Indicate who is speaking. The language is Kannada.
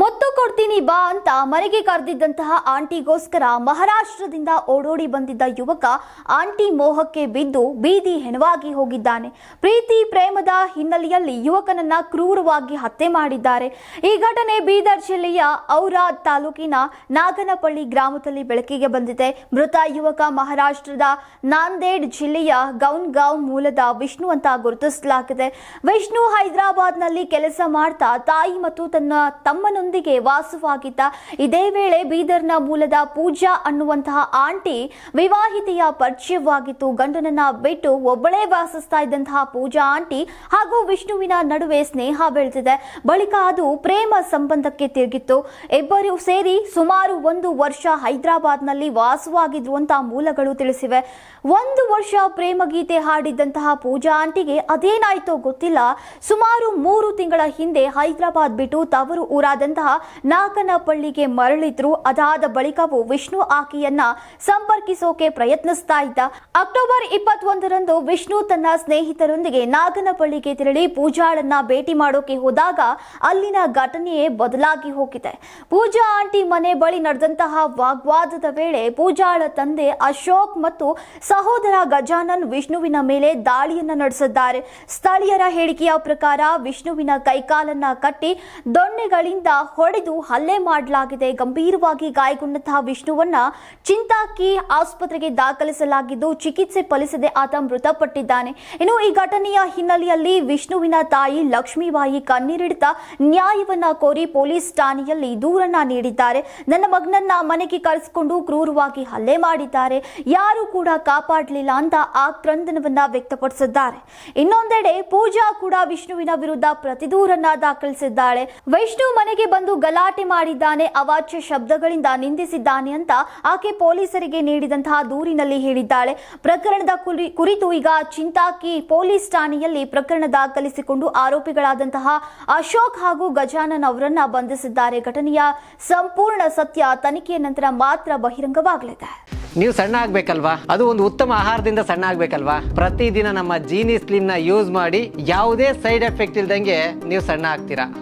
Speaker 1: ಮುತ್ತು ಕೊಡ್ತೀನಿ ಬಾ ಅಂತ ಮನೆಗೆ ಕರೆದಿದ್ದಂತಹ ಆಂಟಿಗೋಸ್ಕರ ಮಹಾರಾಷ್ಟ್ರದಿಂದ ಓಡೋಡಿ ಬಂದಿದ್ದ ಯುವಕ ಆಂಟಿ ಮೋಹಕ್ಕೆ ಬಿದ್ದು ಬೀದಿ ಹೆಣವಾಗಿ ಹೋಗಿದ್ದಾನೆ. ಪ್ರೀತಿ ಪ್ರೇಮದ ಹಿನ್ನೆಲೆಯಲ್ಲಿ ಯುವಕನನ್ನ ಕ್ರೂರವಾಗಿ ಹತ್ಯೆ ಮಾಡಿದ್ದಾರೆ. ಈ ಘಟನೆ ಬೀದರ್ ಜಿಲ್ಲೆಯ ಔರಾದ್ ತಾಲೂಕಿನ ನಾಗನಪಳ್ಳಿ ಗ್ರಾಮದಲ್ಲಿ ಬೆಳಕಿಗೆ ಬಂದಿದೆ. ಮೃತ ಯುವಕ ಮಹಾರಾಷ್ಟ್ರದ ನಾಂದೇಡ್ ಜಿಲ್ಲೆಯ ಗೌನ್ಗಾಂವ್ ಮೂಲದ ವಿಷ್ಣು ಅಂತ ಗುರುತಿಸಲಾಗಿದೆ. ವಿಷ್ಣು ಹೈದರಾಬಾದ್ನಲ್ಲಿ ಕೆಲಸ ಮಾಡ್ತಾ ತಾಯಿ ಮತ್ತು ತನ್ನ ತಮ್ಮನೊಂದಿಗೆ ವಾಸವಾಗಿದ್ದ ಇದೇ ವೇಳೆ ಬೀದರ್ನ ಮೂಲದ ಪೂಜಾ ಅನ್ನುವಂತಹ ಆಂಟಿ ವಿವಾಹಿತೆಯ ಪರಿಚಯವಾಗಿತ್ತು. ಗಂಡನನ್ನ ಬಿಟ್ಟು ಒಬ್ಬಳೇ ವಾಸಿಸ್ತಾ ಇದ್ದಂತಹ ಪೂಜಾ ಆಂಟಿ ಹಾಗೂ ವಿಷ್ಣುವಿನ ನಡುವೆ ಸ್ನೇಹ ಬೆಳೆದಿದೆ. ಬಳಿಕ ಅದು ಪ್ರೇಮ ಸಂಬಂಧಕ್ಕೆ ತಿರುಗಿತ್ತು. ಇಬ್ಬರು ಸೇರಿ ಸುಮಾರು ಒಂದು ವರ್ಷ ಹೈದರಾಬಾದ್ನಲ್ಲಿ ವಾಸವಾಗಿದ್ರು ಅಂತ ಮೂಲಗಳು ತಿಳಿಸಿವೆ. ಒಂದು ವರ್ಷ ಪ್ರೇಮ ಗೀತೆ ಹಾಡಿದ್ದಂತಹ ಪೂಜಾ ಆಂಟಿಗೆ ಅದೇನಾಯ್ತೋ ಗೊತ್ತಿಲ್ಲ. ಸುಮಾರು ಮೂರು ತಿಂಗಳ ಹಿಂದೆ ಹೈದರಾಬಾದ್ ಬಿಟ್ಟು ತವರು ಊರಾದಂತಹ ನಾಗನಪಳ್ಳಿಗೆ ಮರಳಿದ್ರು. ಅದಾದ ಬಳಿಕವೂ ವಿಷ್ಣು ಆಕೆಯನ್ನ ಸಂಪರ್ಕಿಸೋಕೆ ಪ್ರಯತ್ನಿಸ್ತಾ ಇದ್ದ. ಅಕ್ಟೋಬರ್ ಇಪ್ಪತ್ತೊಂದರಂದು ವಿಷ್ಣು ತನ್ನ ಸ್ನೇಹಿತರೊಂದಿಗೆ ನಾಗನಪಳ್ಳಿಗೆ ತೆರಳಿ ಪೂಜಾಳನ್ನ ಭೇಟಿ ಮಾಡೋಕೆ ಹೋದಾಗ ಅಲ್ಲಿನ ಘಟನೆಯೇ ಬದಲಾಗಿ ಹೋಗಿದೆ. ಪೂಜಾ ಆಂಟಿ ಮನೆ ಬಳಿ ನಡೆದಂತಹ ವಾಗ್ವಾದದ ವೇಳೆ ಪೂಜಾಳ ತಂದೆ ಅಶೋಕ್ ಮತ್ತು ಸಹೋದರ ಗಜಾನನ್ ವಿಷ್ಣುವಿನ ಮೇಲೆ ದಾಳಿಯನ್ನ ನಡೆಸಿದ್ದಾರೆ. ಸ್ಥಳೀಯರ ಹೇಳಿಕೆಯ ಪ್ರಕಾರ ವಿಷ್ಣುವಿನ ಕೈಕಾಲನ್ನ ಕಟ್ಟಿ ದೊಣ್ಣೆಗಳಿಂದ ಹೊಡೆದು ಹಲ್ಲೆ ಮಾಡಲಾಗಿದೆ. ಗಂಭೀರವಾಗಿ ಗಾಯಗೊಂಡಂತಹ ವಿಷ್ಣುವನ್ನ ಚಿಂತಾಕಿ ಆಸ್ಪತ್ರೆಗೆ ದಾಖಲಿಸಲಾಗಿದ್ದು ಚಿಕಿತ್ಸೆ ಫಲಿಸದೆ ಆತ ಮೃತಪಟ್ಟಿದ್ದಾನೆ. ಇನ್ನು ಈ ಘಟನೆಯ ಹಿನ್ನೆಲೆಯಲ್ಲಿ ವಿಷ್ಣುವಿನ ತಾಯಿ ಲಕ್ಷ್ಮೀಬಾಯಿ ಕಣ್ಣೀರಿಡಿತ ನ್ಯಾಯವನ್ನ ಕೋರಿ ಪೊಲೀಸ್ ಠಾಣೆಯಲ್ಲಿ ದೂರನ್ನ ನೀಡಿದ್ದಾರೆ. ನನ್ನ ಮಗನನ್ನ ಮನೆಗೆ ಕರೆಸಿಕೊಂಡು ಕ್ರೂರವಾಗಿ ಹಲ್ಲೆ ಮಾಡಿದ್ದಾರೆ. ಯಾರು ಕೂಡ ಕಾಪಾಡಲಿಲ್ಲ ಅಂತ ಆಕ್ರಂದನವನ್ನ ವ್ಯಕ್ತಪಡಿಸಿದ್ದಾರೆ. ಇನ್ನೊಂದೆಡೆ ಪೂಜಾ ಕೂಡ ವಿಷ್ಣುವಿನ ವಿರುದ್ಧ ಪ್ರತಿದೂರನ್ನ ದಾಖಲಿಸಿದ್ದಾಳೆ. ವಿಷ್ಣು ಮನೆಗೆ ಬಂದು ಗಲಾಟೆ ಮಾಡಿದ್ದಾನೆ, ಅವಾಚ್ಯ ಶಬ್ದಗಳಿಂದ ನಿಂದಿಸಿದ್ದಾನೆ ಅಂತ ಆಕೆ ಪೊಲೀಸರಿಗೆ ನೀಡಿದಂತಹ ದೂರಿನಲ್ಲಿ ಹೇಳಿದ್ದಾಳೆ. ಪ್ರಕರಣದ ಕುರಿ- ಕುರಿತು ಈಗ ಚಿಂತಾಕಿ ಪೊಲೀಸ್ ಠಾಣೆಯಲ್ಲಿ ಪ್ರಕರಣ ದಾಖಲಿಸಿಕೊಂಡು ಆರೋಪಿಗಳಾದಂತಹ ಅಶೋಕ್ ಹಾಗೂ ಗಜಾನನ್ ಅವರನ್ನ ಬಂಧಿಸಿದ್ದಾರೆ. ಘಟನೆಯ ಸಂಪೂರ್ಣ ಸತ್ಯ ತನಿಖೆಯ ನಂತರ ಮಾತ್ರ ಬಹಿರಂಗವಾಗಲಿದೆ.
Speaker 2: ನೀವು ಸಣ್ಣ ಆಗ್ಬೇಕಲ್ವಾ? ಅದು ಒಂದು ಉತ್ತಮ ಆಹಾರದಿಂದ ಸಣ್ಣ ಆಗ್ಬೇಕಲ್ವಾ? ಪ್ರತಿದಿನ ನಮ್ಮ ಜೀನಿ ಸ್ಲಿಮ್ನ ಯೂಸ್ ಮಾಡಿ ಯಾವುದೇ ಸೈಡ್ ಎಫೆಕ್ಟ್ ಇಲ್ದಂಗೆ ನೀವು ಸಣ್ಣ ಆಗ್ತೀರಾ?